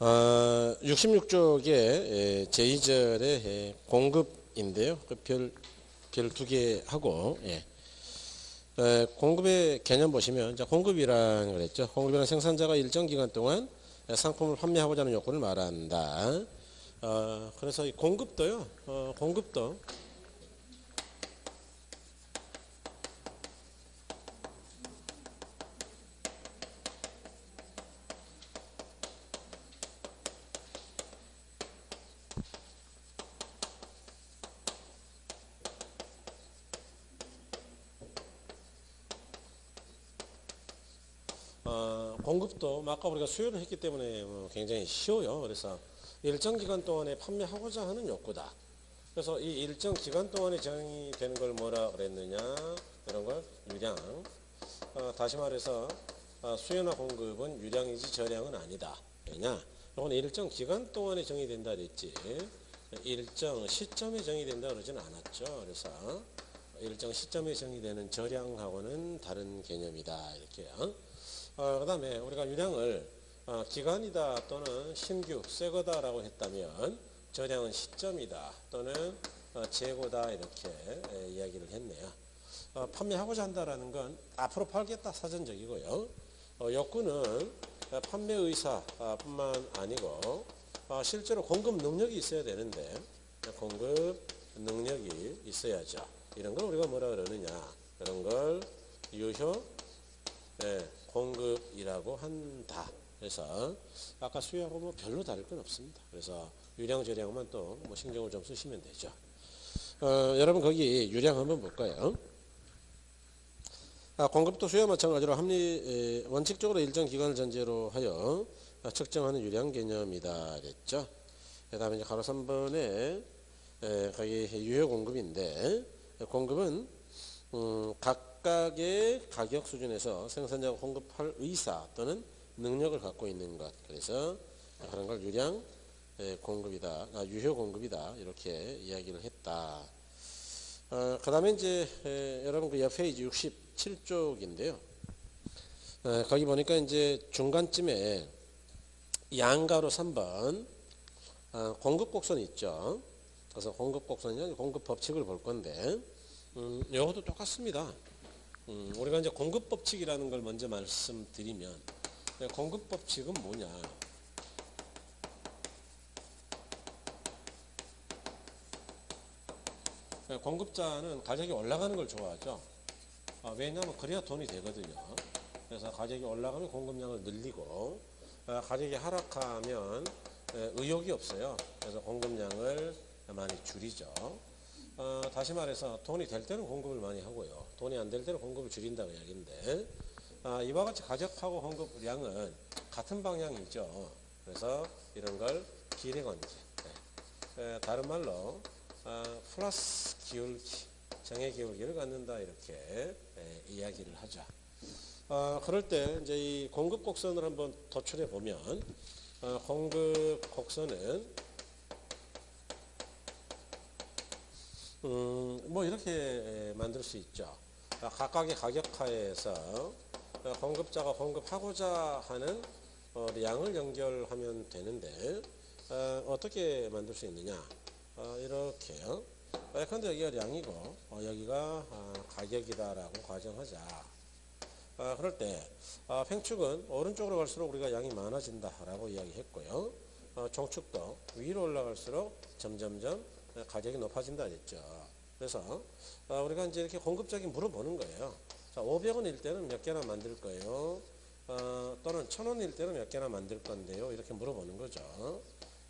어, 66쪽의 제2절의 공급인데요. 그 별, 별 두 개 하고, 예. 에, 공급의 개념 보시면, 자, 공급이라는 그랬죠. 공급이란 생산자가 일정 기간 동안 상품을 판매하고자 하는 요건을 말한다. 어, 그래서 이 공급도요, 어, 공급도, 아까 우리가 수요를 했기 때문에 뭐 굉장히 쉬워요. 그래서 일정 기간 동안에 판매하고자 하는 욕구다. 그래서 이 일정 기간 동안에 정의되는 걸 뭐라 그랬느냐 이런 걸 유량. 어, 다시 말해서 어, 수요나 공급은 유량이지 저량은 아니다. 왜냐? 이건 일정 기간 동안에 정의된다 그랬지. 일정 시점에 정의된다 그러진 않았죠. 그래서 일정 시점에 정의되는 저량하고는 다른 개념이다 이렇게요. 어, 그 다음에 우리가 유량을 어, 기간이다 또는 신규 새거다라고 했다면 저량은 시점이다 또는 어, 재고다 이렇게 에, 이야기를 했네요. 어, 판매하고자 한다라는 건 앞으로 팔겠다 사전적이고요. 어, 욕구는 어, 판매 의사뿐만 아니고 어, 실제로 공급 능력이 있어야 되는데 공급 능력이 있어야죠. 이런 걸 우리가 뭐라 그러느냐 이런 걸 유효 네, 공급이라고 한다. 그래서 아까 수요하고 뭐 별로 다를 건 없습니다. 그래서 유량 저량만 또 뭐 신경을 좀 쓰시면 되죠. 어, 여러분 거기 유량 한번 볼까요? 아, 공급도 수요와 마찬가지로 합리 에, 원칙적으로 일정 기간을 전제로 하여 아, 측정하는 유량 개념이다 그랬죠. 그다음에 이제 가로 3번에 에, 거기 유효 공급인데 공급은 음, 각 각의 가격 수준에서 생산자가 공급할 의사 또는 능력을 갖고 있는 것. 그래서 그런 걸 유량 에, 공급이다, 아, 유효 공급이다 이렇게 이야기를 했다. 어, 그다음에 이제 에, 여러분 그 옆에 이제 67쪽인데요. 에, 거기 보니까 이제 중간쯤에 양가로 3번 아, 공급 곡선이 있죠. 그래서 공급 곡선이 공급 법칙을 볼 건데 음, 이것도 똑같습니다. 음, 우리가 이제 공급 법칙이라는 걸 먼저 말씀드리면 네, 공급 법칙은 뭐냐? 네, 공급자는 가격이 올라가는 걸 좋아하죠. 아, 왜냐하면 그래야 돈이 되거든요. 그래서 가격이 올라가면 공급량을 늘리고 아, 가격이 하락하면 에, 의욕이 없어요. 그래서 공급량을 많이 줄이죠. 어, 다시 말해서 돈이 될 때는 공급을 많이 하고요. 돈이 안 될 때는 공급을 줄인다고 이야기인데 아, 이와 같이 가격하고 공급량은 같은 방향이죠. 그래서 이런 걸 기대 관계. 네. 에, 다른 말로 아, 플러스 기울기, 정의 기울기를 갖는다 이렇게 에, 이야기를 하죠. 아, 그럴 때 이제 이 공급 곡선을 한번 도출해 보면 어, 공급 곡선은 음, 뭐 이렇게 만들 수 있죠. 아, 각각의 가격하에서 어, 공급자가 공급하고자 하는 어, 양을 연결하면 되는데 어, 떻게 만들 수 있느냐? 어, 이렇게요. 예컨대 여기가 양이고 어, 여기가 아, 가격이다라고 가정하자. 아, 그럴 때 아, 팽축은 오른쪽으로 갈수록 우리가 양이 많아진다라고 이야기했고요. 어, 종축도 위로 올라갈수록 점점점 가격이 높아진다 했죠. 그래서 어, 우리가 이제 이렇게 공급자에게 물어보는 거예요. 자, 500원일 때는 몇 개나 만들 거예요? 어, 또는 1000원일 때는 몇 개나 만들 건데요? 이렇게 물어보는 거죠.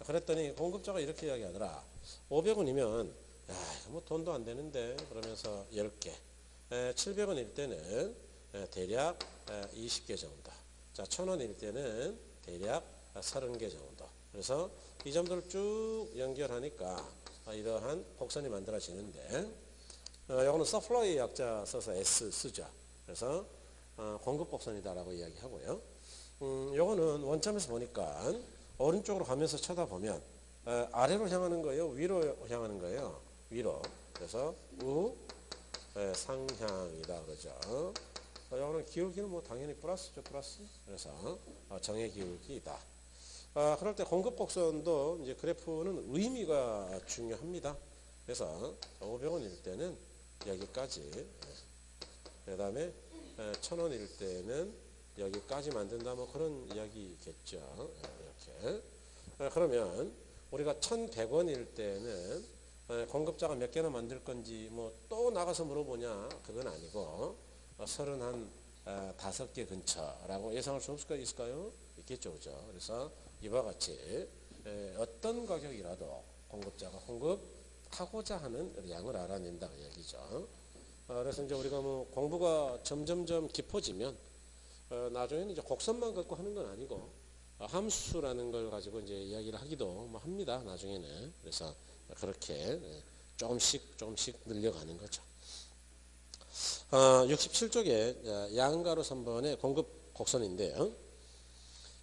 그랬더니 공급자가 이렇게 이야기하더라. 500원이면 야, 뭐 돈도 안 되는데 그러면서 10개. 700원일 때는 에, 대략 에, 20개 정도. 자, 1000원일 때는 대략 30개 정도. 그래서 이 점들을 쭉 연결하니까 아, 이러한 곡선이 만들어지는데 어, 이거는 서플라이 약자 써서 S 쓰죠. 그래서 어, 공급 곡선이다라고 이야기하고요. 음, 요거는 원점에서 보니까 오른쪽으로 가면서 쳐다보면 어, 아래로 향하는 거예요, 위로 향하는 거예요. 위로. 그래서 우 에, 상향이다 그러죠. 어, 요거는 기울기는 뭐 당연히 플러스죠, 플러스. 그래서 어, 정의 기울기이다. 아, 그럴 때 공급 곡선도 이제 그래프는 의미가 중요합니다. 그래서 500원일 때는 여기까지 그 다음에 1000원일 때는 여기까지 만든다 뭐 그런 이야기겠죠. 이렇게 아, 그러면 우리가 1100원일 때는 어, 공급자가 몇 개나 만들 건지 뭐 또 나가서 물어보냐 그건 아니고 어, 서른 한 아, 다섯 개 근처라고 예상할 수 없을까 있을까요? 있겠죠, 그죠? 그래서 이와 같이 에, 어떤 가격이라도 공급자가 공급하고자 하는 양을 알아낸다 그 얘기죠. 어, 그래서 이제 우리가 뭐 공부가 점점점 깊어지면 어, 나중에는 이제 곡선만 갖고 하는 건 아니고 어, 함수라는 걸 가지고 이제 이야기를 하기도 뭐 합니다. 나중에는 그래서 그렇게 예, 조금씩 조금씩 늘려가는 거죠. 어, 67쪽에 양가로 3번의 공급 곡선인데요.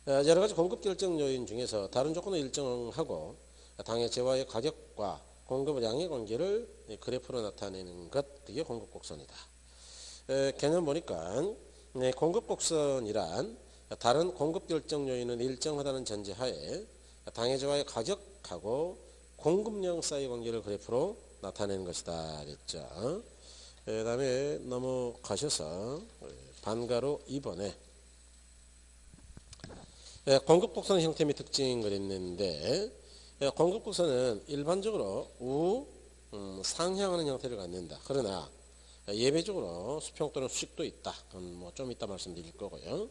어, 여러 가지 공급 결정 요인 중에서 다른 조건을 일정하고 당의 재화의 가격과 공급량의 관계를 그래프로 나타내는 것 그게 공급 곡선이다. 에, 개념 보니까 네, 공급 곡선이란 다른 공급 결정 요인은 일정하다는 전제하에 당의 재화의 가격하고 공급량 사이 관계를 그래프로 나타내는 것이다 그랬죠. 그 다음에 넘어가셔서 반가로 2번에 예, 공급 곡선 형태 및 특징 그랬는데 예, 공급 곡선은 일반적으로 우 음, 상향하는 형태를 갖는다. 그러나 예외적으로 수평 또는 수직도 있다. 그건 뭐 좀 이따 말씀드릴 거고요.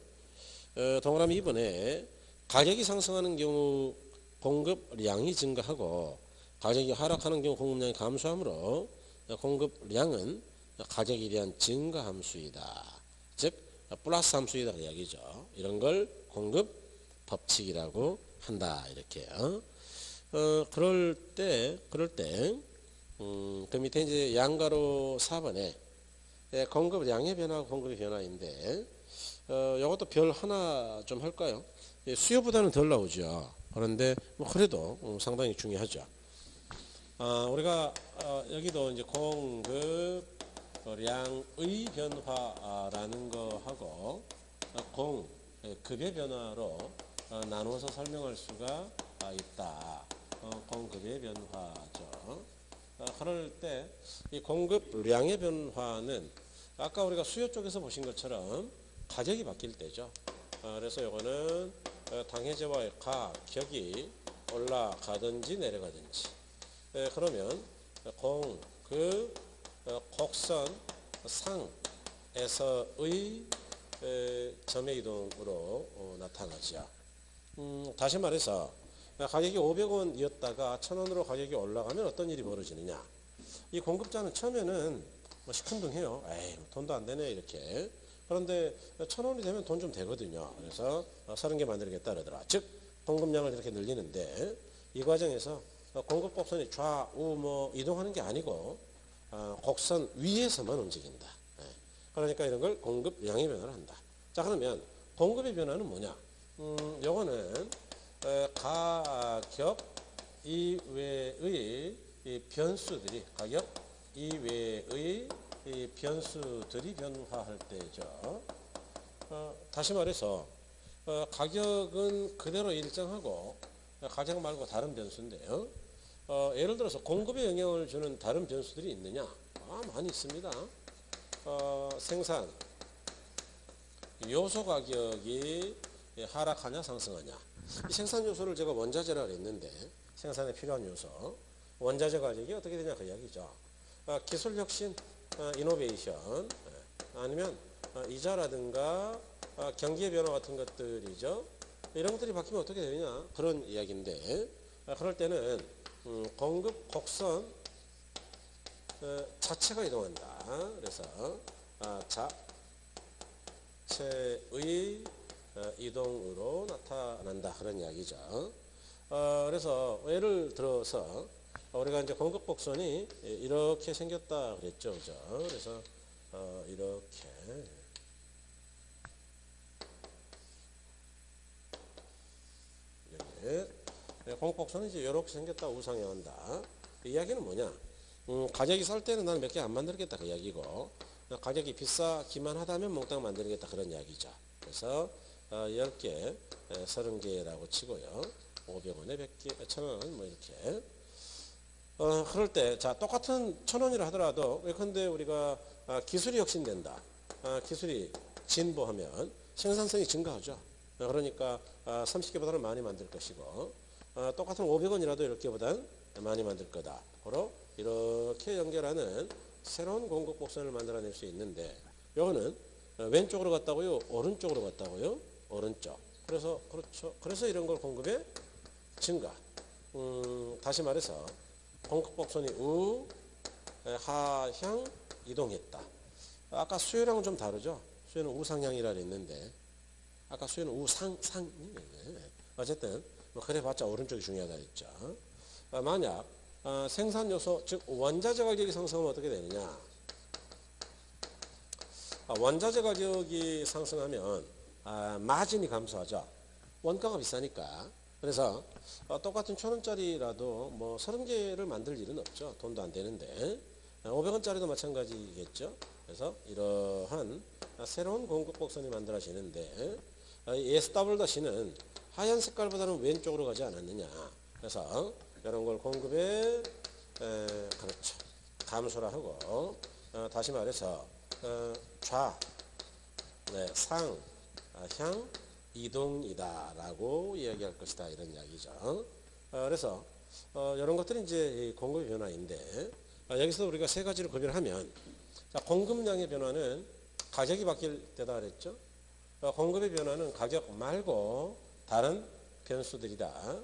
어, 동그라미 2번에 가격이 상승하는 경우 공급량이 증가하고 가격이 하락하는 경우 공급량이 감소하므로 공급량은 가격에 대한 증가 함수이다. 즉 플러스 함수이다 그 이야기죠. 이런 걸 공급 법칙이라고 한다 이렇게요. 어, 그럴 때 그럴 때 음, 그 밑에 이제 양가로 4번에 예, 공급량의 변화 공급의 변화인데 어, 이것도 별 하나 좀 할까요? 예, 수요보다는 덜 나오죠. 그런데 뭐 그래도 음, 상당히 중요하죠. 어, 우리가 어, 여기도 이제 공급량의 변화라는 거 하고 공 예, 급의 변화로 어, 나누어서 설명할 수가 아, 있다. 어, 공급의 변화죠. 어, 그럴 때 이 공급량의 변화는 아까 우리가 수요 쪽에서 보신 것처럼 가격이 바뀔 때죠. 어, 그래서 이거는 어, 당해제와의 가격이 올라가든지 내려가든지 예, 그러면 공그 어, 곡선 상에서의 에, 점의 이동으로 어, 나타나죠. 음, 다시 말해서 가격이 500원이었다가 1000원으로 가격이 올라가면 어떤 일이 벌어지느냐. 이 공급자는 처음에는 뭐 시큰둥해요. 에이 뭐 돈도 안 되네 이렇게. 그런데 1000원이 되면 돈 좀 되거든요. 그래서 30개 만들겠다 그러더라. 즉 공급량을 이렇게 늘리는데 이 과정에서 공급 곡선이 좌우 뭐 이동하는 게 아니고 어, 곡선 위에서만 움직인다. 예. 그러니까 이런 걸 공급량의 변화를 한다. 자 그러면 공급의 변화는 뭐냐? 음, 요거는 어, 가격 이외의 이 변수들이 가격 이외의 이 변수들이 변화할 때죠. 어, 다시 말해서 어, 가격은 그대로 일정하고 가격 말고 다른 변수인데요. 어, 예를 들어서 공급에 영향을 주는 다른 변수들이 있느냐? 아, 많이 있습니다. 어, 생산 요소 가격이 하락하냐 상승하냐. 이 생산 요소를 제가 원자재라 그랬는데 생산에 필요한 요소. 원자재 가격이 어떻게 되냐 그 이야기죠. 어, 기술 혁신 어, 이노베이션 예, 아니면 어, 이자라든가 어, 경기의 변화 같은 것들이죠. 이런 것들이 바뀌면 어떻게 되느냐 그런 이야기인데 어, 그럴 때는 음, 공급 곡선 어, 자체가 이동한다. 그래서 아, 자체의 어, 이동으로 나타난다 그런 이야기죠. 어, 그래서 예를 들어서 우리가 이제 공급 곡선이 이렇게 생겼다 그랬죠, 그죠? 그래서 어, 이렇게 이렇게 공급 곡선이 이제 이렇게 생겼다 우상향한다. 이 이야기는 뭐냐? 음, 가격이 살 때는 나는 몇 개 안 만들겠다 그 이야기고 가격이 비싸기만 하다면 몽땅 만들겠다 그런 이야기죠. 그래서 어, 10개, 에, 30개라고 치고요. 500원에 100개, 1000원 뭐 이렇게. 어, 그럴 때, 자, 똑같은 1000원이라 하더라도, 예컨대 우리가 아, 기술이 혁신된다. 아, 기술이 진보하면 생산성이 증가하죠. 어, 그러니까 아, 30개보다는 많이 만들 것이고, 아, 똑같은 500원이라도 10개보다는 많이 만들 거다. 바로 이렇게 연결하는 새로운 공급 곡선을 만들어낼 수 있는데, 요거는 어, 왼쪽으로 갔다고요? 오른쪽으로 갔다고요? 오른쪽. 그래서, 그렇죠. 그래서 이런 걸 공급의 증가. 음, 다시 말해서, 공급 곡선이 우, 에, 하향, 이동했다. 아까 수요랑은 좀 다르죠? 수요는 우상향이라 그랬는데, 아까 수요는 우상, 상, 어쨌든, 뭐 그래봤자 오른쪽이 중요하다 했죠. 아, 만약, 아, 생산 요소, 즉, 원자재 가격이 상승하면 어떻게 되느냐? 아, 원자재 가격이 상승하면 아, 마진이 감소하죠. 원가가 비싸니까. 그래서 어, 똑같은 천 원짜리라도 뭐 서른 개를 만들 일은 없죠. 돈도 안 되는데. 500원짜리도 마찬가지겠죠. 그래서 이러한 새로운 공급 곡선이 만들어지는데 SW-는 하얀 색깔보다는 왼쪽으로 가지 않았느냐. 그래서 이런 걸 공급에 에, 그렇죠. 감소를 하고 어, 다시 말해서 어, 좌, 네, 상, 아, 향, 이동이다라고 이야기할 것이다 이런 이야기죠. 어, 그래서 어, 이런 것들이 이제 이 공급의 변화인데 아, 여기서 우리가 세 가지를 구별하면 자, 공급량의 변화는 가격이 바뀔 때다 그랬죠. 어, 공급의 변화는 가격 말고 다른 변수들이다.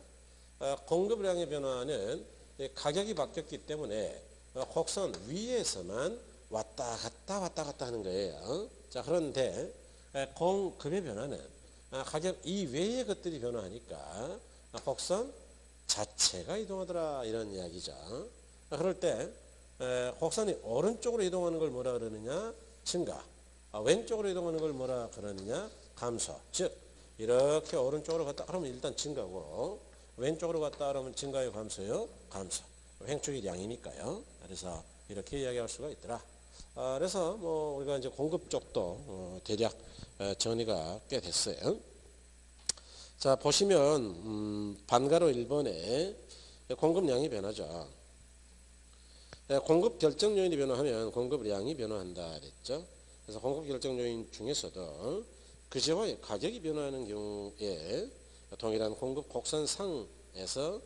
어, 공급량의 변화는 이 가격이 바뀌었기 때문에 어, 곡선 위에서만 왔다 갔다 왔다 갔다 하는 거예요. 자 그런데 에, 공급의 변화는 아, 가격 이외의 것들이 변화하니까 아, 곡선 자체가 이동하더라 이런 이야기죠. 아, 그럴 때 에, 곡선이 오른쪽으로 이동하는 걸 뭐라 그러느냐? 증가. 아, 왼쪽으로 이동하는 걸 뭐라 그러느냐? 감소. 즉 이렇게 오른쪽으로 갔다 그러면 일단 증가고 왼쪽으로 갔다 그러면 증가요 감소요? 감소. 횡축이 양이니까요. 그래서 이렇게 이야기할 수가 있더라. 아, 그래서 뭐 우리가 이제 공급 쪽도 어, 대략 에, 정리가 꽤 됐어요 자 보시면 음, 반가로 1번에 공급량이 변하죠 예, 공급 결정 요인이 변화하면 공급량이 변화한다 그랬죠. 그래서 공급 결정 요인 중에서도 그제와의 가격이 변화하는 경우에 동일한 공급 곡선상에서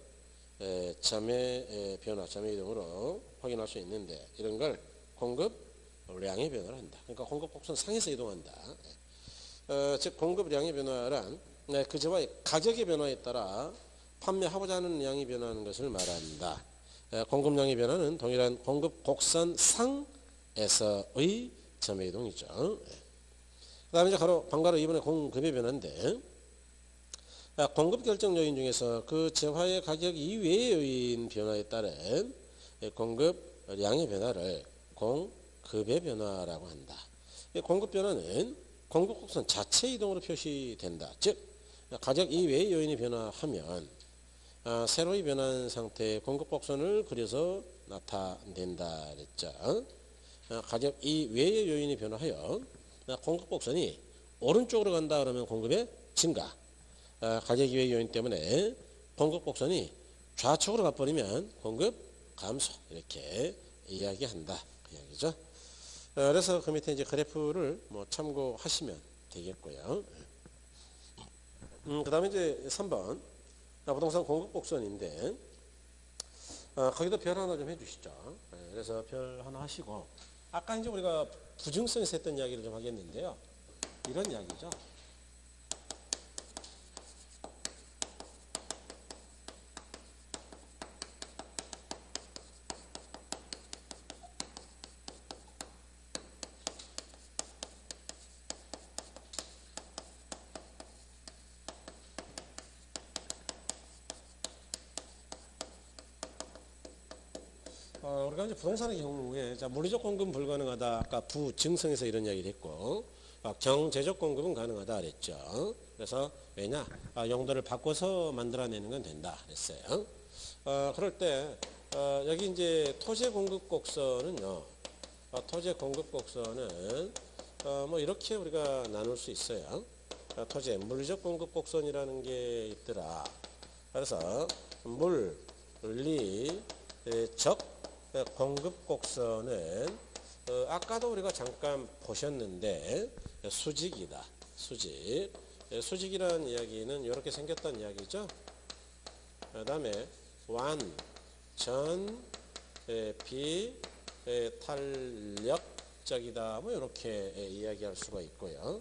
에, 점의 에, 변화, 점의 이동으로 확인할 수 있는데 이런 걸 공급량의 변화를 한다. 그러니까 공급 곡선상에서 이동한다. 어, 즉 공급량의 변화란 네, 그제와의 가격의 변화에 따라 판매하고자 하는 양이 변화하는 것을 말한다. 에, 공급량의 변화는 동일한 공급 곡선 상에서의 점의 이동이죠. 그 다음에 이제 바로 방가로 이번에 공급의 변화인데 아, 공급 결정 요인 중에서 그 재화의 가격 이외의 변화에 따른 예, 공급량의 변화를 공급의 변화라고 한다. 이 공급 변화는 공급 곡선 자체 이동으로 표시된다. 즉 가격 이외의 요인이 변화하면 아, 새로이 변한 상태의 공급 곡선을 그려서 나타낸다 그랬죠. 아, 가격 이외의 요인이 변화하여 아, 공급 곡선이 오른쪽으로 간다 그러면 공급의 증가. 아, 가격 이외의 요인 때문에 공급 곡선이 좌측으로 가버리면 공급 감소 이렇게 이야기한다 그 이야기죠. 아, 그래서 그 밑에 이제 그래프를 뭐 참고하시면 되겠고요. 음, 그 다음에 이제 3번 아, 부동산 공급 곡선인데 아, 거기도 별 하나 좀 해주시죠. 네, 그래서 별 하나 하시고 아까 이제 우리가 부증성에서 했던 이야기를 좀 하겠는데요. 이런 이야기죠. 어, 우리가 이제 부동산의 경우에 자, 물리적 공급 불가능하다. 아까 부증성에서 이런 이야기를 했고 아, 경제적 공급은 가능하다 그랬죠. 그래서 왜냐 아, 용도를 바꿔서 만들어내는 건 된다 그랬어요. 어, 그럴 때 어, 여기 이제 토지 공급 곡선은요. 어, 토지 공급 곡선은 어, 뭐 이렇게 우리가 나눌 수 있어요. 어, 토지의 물리적 공급 곡선이라는 게 있더라. 그래서 물리적 공급 곡선은 어, 아까도 우리가 잠깐 보셨는데 수직이다. 수직. 예, 수직이라는 이야기는 이렇게 생겼다는 이야기죠. 그 다음에 완, 전, 예, 비, 예, 탄력적이다. 뭐 이렇게 예, 이야기할 수가 있고요.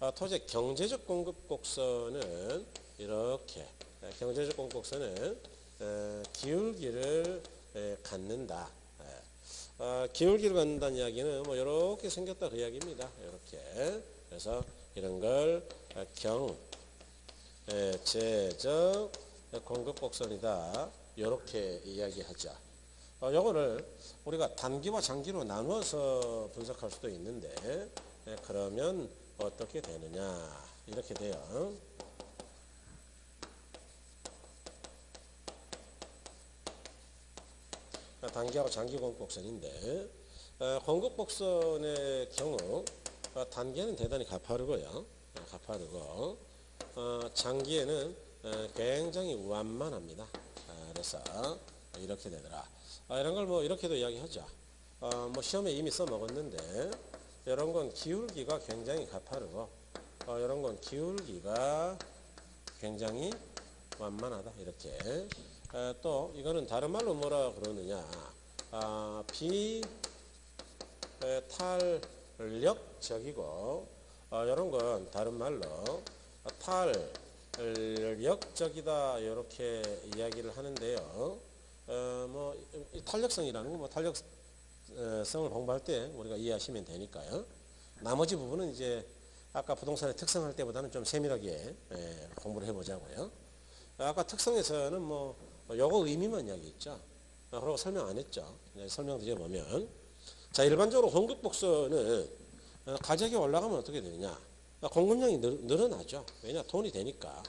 아, 토지의 경제적 공급 곡선은 이렇게 예, 경제적 공급 곡선은 에, 기울기를 에, 갖는다. 예. 아, 기울기를 갖는다는 이야기는 뭐 이렇게 생겼다 그 이야기입니다. 이렇게 그래서 이런 걸 아, 경제적 공급 곡선이다. 이렇게 이야기하자. 어, 요거를 우리가 단기와 장기로 나누어서 분석할 수도 있는데 예, 그러면 어떻게 되느냐 이렇게 돼요. 단기하고 장기 공급곡선인데 어, 공급곡선의 경우 어, 단기에는 대단히 가파르고요. 어, 가파르고 어, 장기에는 어, 굉장히 완만합니다. 아, 그래서 이렇게 되더라. 아, 이런 걸 뭐 이렇게도 이야기하죠. 어, 뭐 시험에 이미 써먹었는데 이런 건 기울기가 굉장히 가파르고 어, 이런 건 기울기가 굉장히 완만하다 이렇게 에, 또 이거는 다른 말로 뭐라 그러느냐? 아, 비탄력적이고 어, 이런 건 다른 말로 탄력적이다 이렇게 이야기를 하는데요. 어, 뭐이 탄력성이라는 건 뭐 탄력성을 공부할 때 우리가 이해하시면 되니까요. 나머지 부분은 이제 아까 부동산의 특성할 때보다는 좀 세밀하게 예, 공부를 해보자고요. 아까 특성에서는 뭐 요거 의미만 이야기했죠. 아, 그리고 설명 안 했죠. 설명 드려보면 자 일반적으로 공급 복선은 어, 가격이 올라가면 어떻게 되느냐. 아, 공급량이 늘, 어나죠 왜냐 돈이 되니까.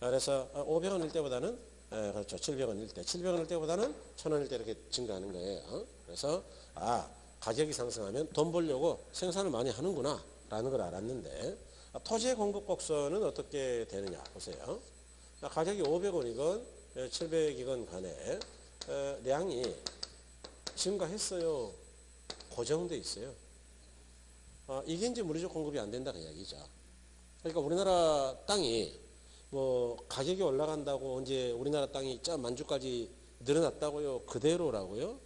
아, 그래서 500원일 때보다는 그렇죠. 700원일 때. 700원일 때보다는 1000원일 때 이렇게 증가하는 거예요. 그래서 아 가격이 상승하면 돈 벌려고 생산을 많이 하는구나 라는 걸 알았는데 토지의 공급 곡선은 어떻게 되느냐 보세요. 가격이 500원이건 700이건 간에 어, 량이 증가했어요. 고정돼 있어요. 어, 이게 이제 물리적 공급이 안 된다 그 이야기죠. 그러니까 우리나라 땅이 뭐 가격이 올라간다고 언제 우리나라 땅이 저 만주까지 늘어났다고요? 그대로라고요?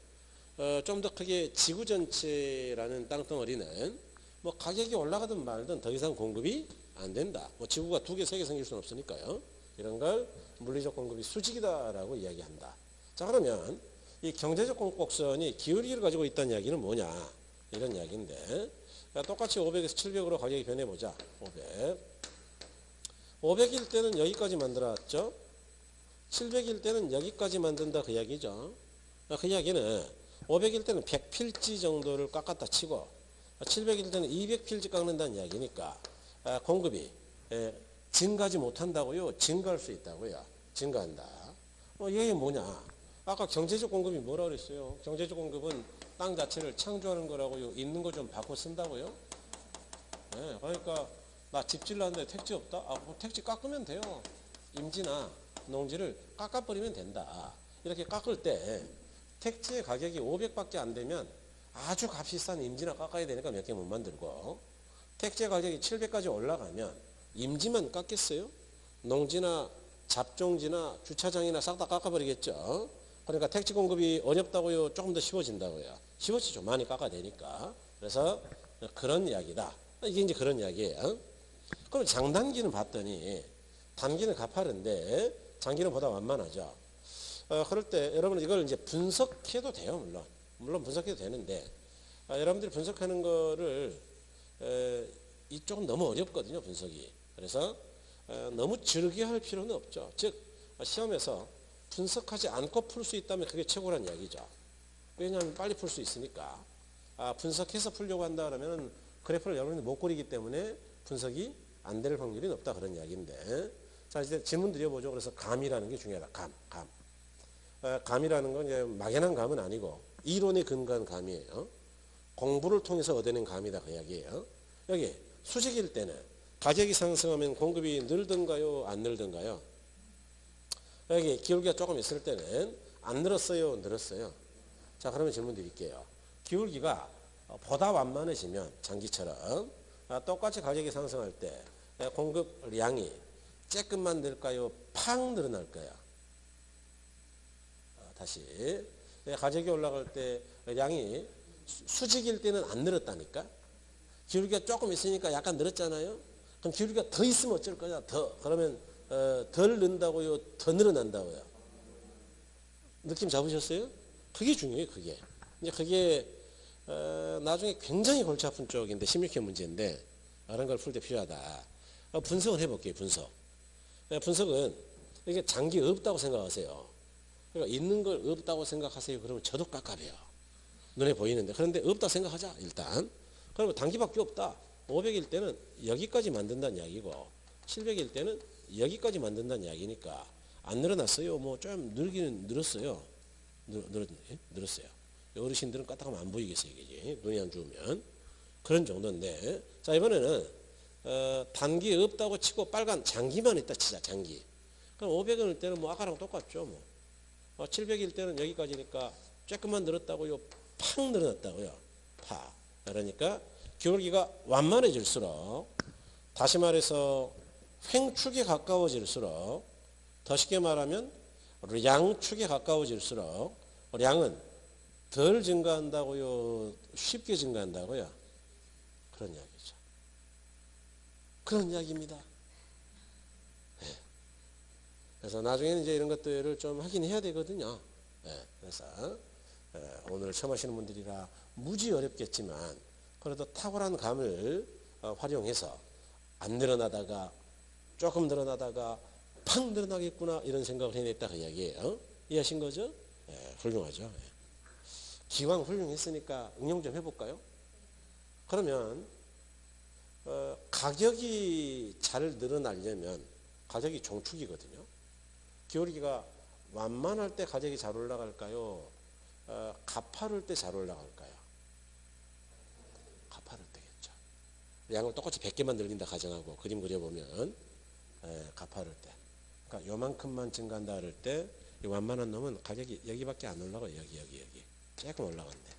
어, 좀 더 크게 지구 전체라는 땅덩어리는 뭐 가격이 올라가든 말든 더 이상 공급이 안 된다. 뭐 지구가 두 개, 세 개 생길 수는 없으니까요. 이런 걸 물리적 공급이 수직이다라고 이야기한다. 자 그러면 이 경제적 공급곡선이 기울기를 가지고 있다는 이야기는 뭐냐? 이런 이야기인데 똑같이 500에서 700으로 가격이 변해보자. 500 500일 때는 여기까지 만들었죠? 700일 때는 여기까지 만든다 그 이야기죠. 그 이야기는 500일 때는 100필지 정도를 깎았다 치고 700일 때는 200필지 깎는다는 이야기니까 아, 공급이 증가하지 못한다고요? 증가할 수 있다고요. 증가한다. 어, 이게 뭐냐? 아까 경제적 공급이 뭐라 그랬어요? 경제적 공급은 땅 자체를 창조하는 거라고요. 있는 거 좀 바꿔 쓴다고요? 네, 그러니까 나 집 질렀는데 택지 없다? 아, 뭐 택지 깎으면 돼요. 임지나 농지를 깎아버리면 된다. 이렇게 깎을 때 택지의 가격이 500밖에 안 되면 아주 값이 싼 임지나 깎아야 되니까 몇 개 못 만들고 택지 가격이 700까지 올라가면 임지만 깎겠어요? 농지나 잡종지나 주차장이나 싹 다 깎아버리겠죠. 그러니까 택지 공급이 어렵다고요? 조금 더 쉬워진다고요? 쉬워지죠. 많이 깎아야 되니까. 그래서 그런 이야기다. 이게 이제 그런 이야기예요. 그럼 장단기는 봤더니 단기는 가파른데 장기는 보다 완만하죠. 어, 그럴 때 여러분 이걸 이제 분석해도 돼요. 물론. 물론 분석해도 되는데 아, 여러분들이 분석하는 거를 에, 이쪽은 너무 어렵거든요. 분석이. 그래서 어, 너무 즐겨 할 필요는 없죠. 즉 시험에서 분석하지 않고 풀 수 있다면 그게 최고란 이야기죠. 왜냐하면 빨리 풀 수 있으니까. 아, 분석해서 풀려고 한다 그러면 그래프를 여러분이 못 그리기 때문에 분석이 안 될 확률이 높다 그런 이야기인데 자 이제 질문 드려보죠. 그래서 감이라는 게 중요하다. 감, 감. 아, 감이라는 건 이제 막연한 감은 아니고 이론에 근거한 감이에요. 공부를 통해서 얻어낸 감이다 그 이야기예요. 여기 수직일 때는 가격이 상승하면 공급이 늘든가요? 안 늘든가요? 여기 기울기가 조금 있을 때는 안 늘었어요? 늘었어요? 자 그러면 질문 드릴게요. 기울기가 보다 완만해지면 장기처럼 아, 똑같이 가격이 상승할 때 공급량이 조금만 늘까요? 팍 늘어날까요? 아, 다시 가격이 올라갈 때 양이 수직일 때는 안 늘었다니까 기울기가 조금 있으니까 약간 늘었잖아요 그럼 기울기가 더 있으면 어쩔 거냐? 더. 그러면 어, 덜 는다고요? 더 늘어난다고요? 느낌 잡으셨어요? 그게 중요해요 그게. 이제 그게 어, 나중에 굉장히 골치 아픈 쪽인데 16회 문제인데 이런 걸 풀 때 필요하다. 어, 분석을 해볼게요 분석. 네, 분석은 이게 장기 없다고 생각하세요. 그러니까 있는 걸 없다고 생각하세요. 그러면 저도 깝깝해요. 눈에 보이는데. 그런데 없다 생각하자 일단. 그러면 단기밖에 없다 500일 때는 여기까지 만든다는 이야기고 700일 때는 여기까지 만든다는 이야기니까 안 늘어났어요. 뭐 좀 늘기는 늘었어요. 늘, 늘, 예? 늘었어요. 어르신들은 까딱하면 안 보이겠어요 이게 눈이 안 좋으면. 그런 정도인데 자 이번에는 어, 단기 없다고 치고 빨간 장기만 있다 치자 장기. 그럼 500원일 때는 뭐 아까랑 똑같죠 뭐. 어, 700일 때는 여기까지니까 조금만 늘었다고요. 팍 늘어났다고요. 팍. 그러니까 기울기가 완만해질수록 다시 말해서 횡축에 가까워질수록 더 쉽게 말하면 양축에 가까워질수록 양은 덜 증가한다고요? 쉽게 증가한다고요? 그런 이야기죠. 그런 이야기입니다. 네. 그래서 나중에는 이제 이런 것들을 좀 확인해야 되거든요. 네. 그래서 오늘 처음 하시는 분들이라 무지 어렵겠지만 그래도 탁월한 감을 어, 활용해서 안 늘어나다가 조금 늘어나다가 팍 늘어나겠구나 이런 생각을 해냈다 그 이야기예요. 이해하신 거죠? 예, 훌륭하죠. 예. 기왕 훌륭했으니까 응용 좀 해볼까요? 그러면 어, 가격이 잘 늘어나려면 가격이 종축이거든요. 기울기가 완만할 때 가격이 잘 올라갈까요? 어, 가파를 때 잘 올라갈까요? 가파를 때겠죠. 양을 똑같이 100개만 늘린다 가정하고 그림 그려보면 에, 가파를 때. 그러니까 요만큼만 증가한다 그럴 때 완만한 놈은 가격이 여기밖에 안 올라가요. 여기 여기 여기. 조금 올라간대.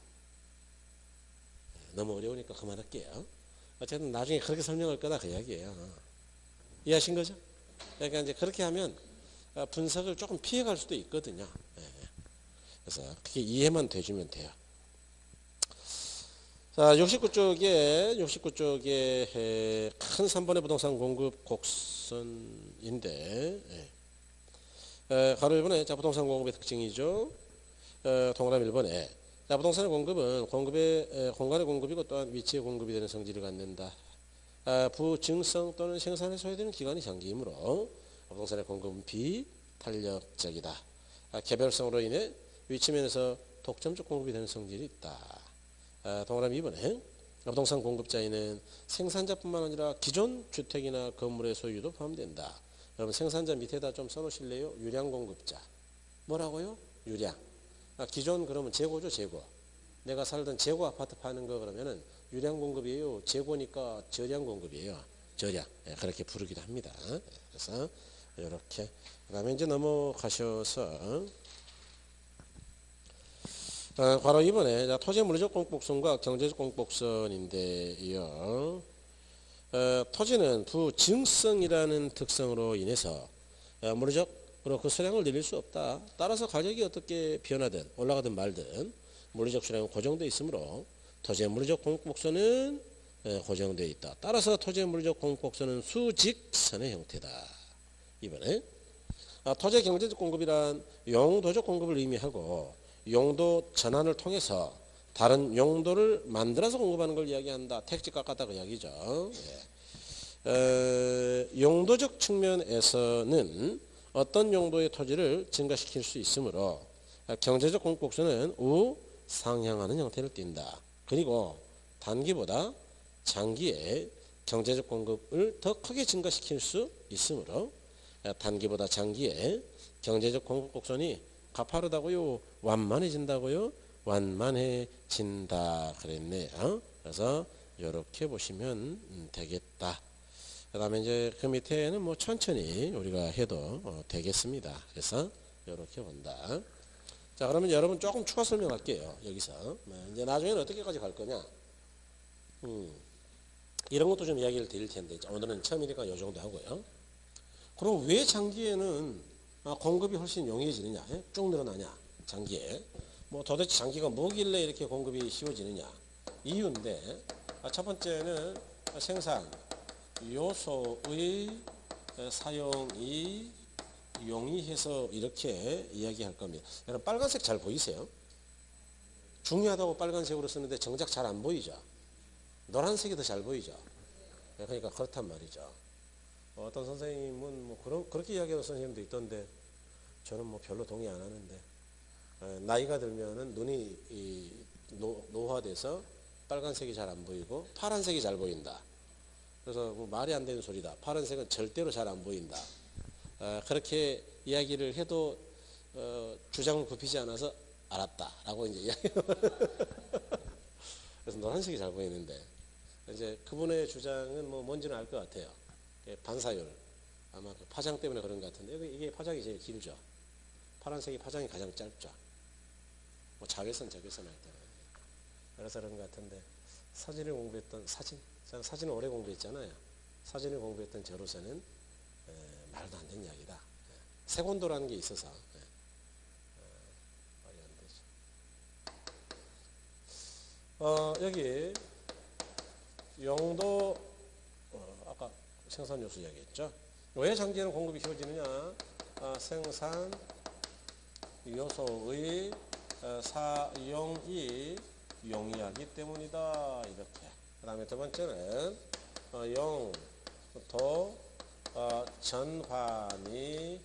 너무 어려우니까 그만할게요. 어쨌든 나중에 그렇게 설명할 거다 그 이야기예요. 이해하신 거죠? 그러니까 이제 그렇게 하면 어, 분석을 조금 피해갈 수도 있거든요. 그래서 그게 이해만 돼주면 돼요. 자, 69쪽에 69쪽에 큰 3번의 부동산 공급 곡선인데 예. 에, 가로 1번에 자 부동산 공급의 특징이죠. 에, 동그라미 1번에 자 부동산의 공급은 공급의 에, 공간의 공급이고 또한 위치의 공급이 되는 성질을 갖는다. 아, 부증성 또는 생산에 소요되는 기간이 장기이므로 부동산의 공급은 비탄력적이다. 아, 개별성으로 인해 위치면에서 독점적 공급이 되는 성질이 있다. 아, 동그라미 2번에 부동산 공급자에는 생산자뿐만 아니라 기존 주택이나 건물의 소유도 포함된다. 여러분 생산자 밑에다 좀 써놓으실래요? 유량 공급자. 뭐라고요? 유량. 아, 기존 그러면 재고죠 재고. 내가 살던 재고 아파트 파는 거 그러면은 유량 공급이에요. 재고니까 저량 공급이에요. 저량. 예, 그렇게 부르기도 합니다. 예, 그래서 이렇게 그다음에 이제 넘어가셔서 어, 바로 이번에 토지 물리적 공복선과 경제적 공복선인데요. 어, 토지는 부증성이라는 특성으로 인해서 어, 물리적으로 그 수량을 늘릴 수 없다. 따라서 가격이 어떻게 변하든 올라가든 말든 물리적 수량은 고정되어 있으므로 토지의 물리적 공복선은 어, 고정되어 있다. 따라서 토지의 물리적 공복선은 수직선의 형태다. 이번에 아, 토지의 경제적 공급이란 용도적 공급을 의미하고 용도 전환을 통해서 다른 용도를 만들어서 공급하는 걸 이야기한다. 택지 깎았다 그 이야기죠. 예. 에, 용도적 측면에서는 어떤 용도의 토지를 증가시킬 수 있으므로 경제적 공급수는 우상향하는 형태를 띈다. 그리고 단기보다 장기에 경제적 공급을 더 크게 증가시킬 수 있으므로 단기보다 장기에 경제적 공급 곡선이 가파르다고요? 완만해진다고요? 완만해진다 그랬네요. 그래서 이렇게 보시면 되겠다. 그 다음에 이제 그 밑에는 뭐 천천히 우리가 해도 어, 되겠습니다. 그래서 이렇게 본다. 자 그러면 여러분 조금 추가 설명할게요. 여기서 네, 이제 나중에는 어떻게까지 갈 거냐? 음, 이런 것도 좀 이야기를 드릴 텐데 오늘은 처음이니까 이 정도 하고요. 그럼 왜 장기에는 아, 공급이 훨씬 용이해지느냐? 예? 쭉 늘어나냐? 장기에 뭐 도대체 장기가 뭐길래 이렇게 공급이 쉬워지느냐? 이유인데 아, 첫 번째는 생산 요소의 사용이 용이해서 이렇게 이야기할 겁니다. 여러분 빨간색 잘 보이세요? 중요하다고 빨간색으로 쓰는데 정작 잘 안 보이죠? 노란색이 더 잘 보이죠? 네, 그러니까 그렇단 말이죠. 어떤 선생님은 뭐 그런 그렇게 이야기하는 선생님도 있던데 저는 뭐 별로 동의 안 하는데 에, 나이가 들면은 눈이 이 노, 노화돼서 빨간색이 잘 안 보이고 파란색이 잘 보인다. 그래서 뭐 말이 안 되는 소리다. 파란색은 절대로 잘 안 보인다. 어, 그렇게 이야기를 해도 어, 주장을 굽히지 않아서 알았다라고 이제 이야기. 그래서 노란색이 잘 보이는데 이제 그분의 주장은 뭐 뭔지는 알 것 같아요. 예, 반사율 아마 그 파장 때문에 그런 것 같은데 이게- 파장이 제일 길죠. 파란색이 파장이 가장 짧죠. 뭐 자외선 적외선 할 때는 그래서 그런 것 같은데 사진을 공부했던 사진 저는 사진을 오래 공부했잖아요. 사진을 공부했던 저로서는 에, 말도 안 되는 이야기다. 예. 색온도라는 게 있어서 예. 어, 말이 안 되죠. 어, 여기 영도 어, 아까 생산 요소 이야기했죠. 왜 장기에는 공급이 쉬워지느냐? 아, 생산 요소의 어, 사용이 용이하기 때문이다. 이렇게. 그 다음에 두 번째는 어, 영도 어, 전반이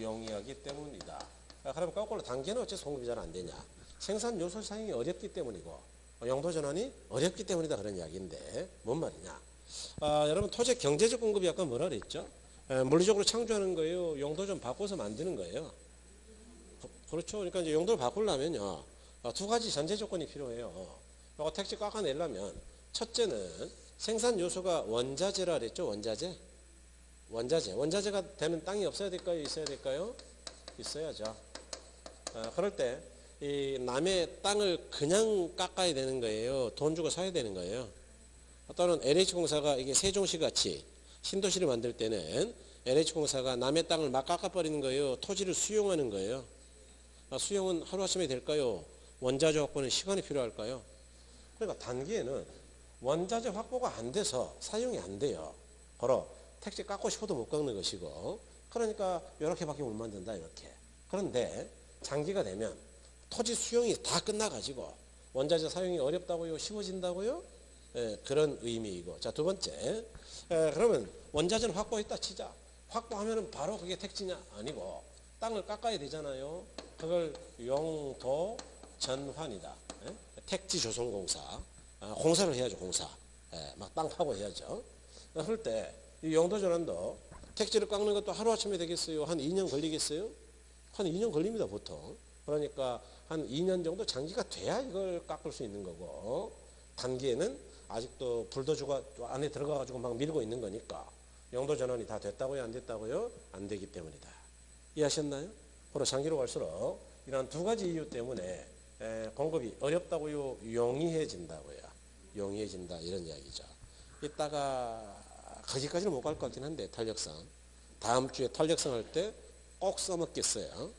용이하기 때문이다. 아, 그러면 거꾸로 단계는 어째서 공급이 잘 안 되냐? 생산 요소 사용이 어렵기 때문이고 어, 용도 전환이 어렵기 때문이다 그런 이야기인데 뭔 말이냐? 아, 여러분 토지 경제적 공급이 아까 뭐라 그랬죠? 에, 물리적으로 창조하는 거예요. 용도 좀 바꿔서 만드는 거예요. 그- 그렇죠. 그러니까 이제 용도를 바꾸려면요. 어, 두 가지 전제 조건이 필요해요. 이거 택지 깎아내려면 첫째는 생산 요소가 원자재라 그랬죠. 원자재. 원자재. 원자재가 되는 땅이 없어야 될까요? 있어야 될까요? 있어야죠. 어, 그럴 때 이 남의 땅을 그냥 깎아야 되는 거예요. 돈 주고 사야 되는 거예요. 또는 LH공사가 이게 세종시 같이 신도시를 만들 때는 LH공사가 남의 땅을 막 깎아버리는 거예요. 토지를 수용하는 거예요. 아, 수용은 하루아침에 될까요? 원자재 확보는 시간이 필요할까요? 그러니까 단기에는 원자재 확보가 안 돼서 사용이 안 돼요. 바로 택지 깎고 싶어도 못 깎는 것이고 그러니까 이렇게밖에 못 만든다 이렇게. 그런데 장기가 되면 토지 수용이 다 끝나가지고 원자재 사용이 어렵다고요? 쉬워진다고요? 예, 그런 의미이고. 자, 두 번째. 예, 그러면 원자재는 확보했다 치자. 확보하면 바로 그게 택지냐? 아니고 땅을 깎아야 되잖아요. 그걸 용도 전환이다. 예? 택지 조성공사. 아, 공사를 해야죠, 공사. 예, 막땅 파고 해야죠. 그럴 때 이 용도 전환도 택지를 깎는 것도 하루아침에 되겠어요? 한 2년 걸리겠어요? 한 2년 걸립니다, 보통. 그러니까 한 2년 정도 장기가 돼야 이걸 깎을 수 있는 거고 단기에는 아직도 불도주가 또 안에 들어가 가지고 막 밀고 있는 거니까 용도 전환이 다 됐다고요, 안 됐다고요? 안 되기 때문이다. 이해하셨나요? 바로 장기로 갈수록 이런 두 가지 이유 때문에 에, 공급이 어렵다고요, 용이해진다고요. 용이해진다 이런 이야기죠. 이따가 거기까지는 못 갈 것 같긴 한데 탄력성 다음 주에 탄력성 할 때 꼭 써먹겠어요.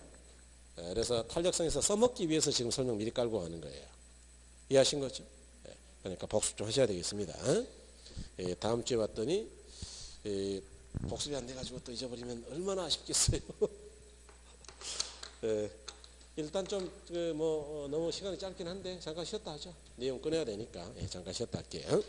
예, 그래서 탄력성에서 써먹기 위해서 지금 설명 미리 깔고 가는 거예요. 이해하신 거죠? 예, 그러니까 복습 좀 하셔야 되겠습니다. 예, 다음 주에 왔더니 예, 복습이 안 돼가지고 또 잊어버리면 얼마나 아쉽겠어요. 예, 일단 좀뭐 너무 시간이 짧긴 한데 잠깐 쉬었다 하죠. 내용 꺼내야 되니까 예, 잠깐 쉬었다 할게요.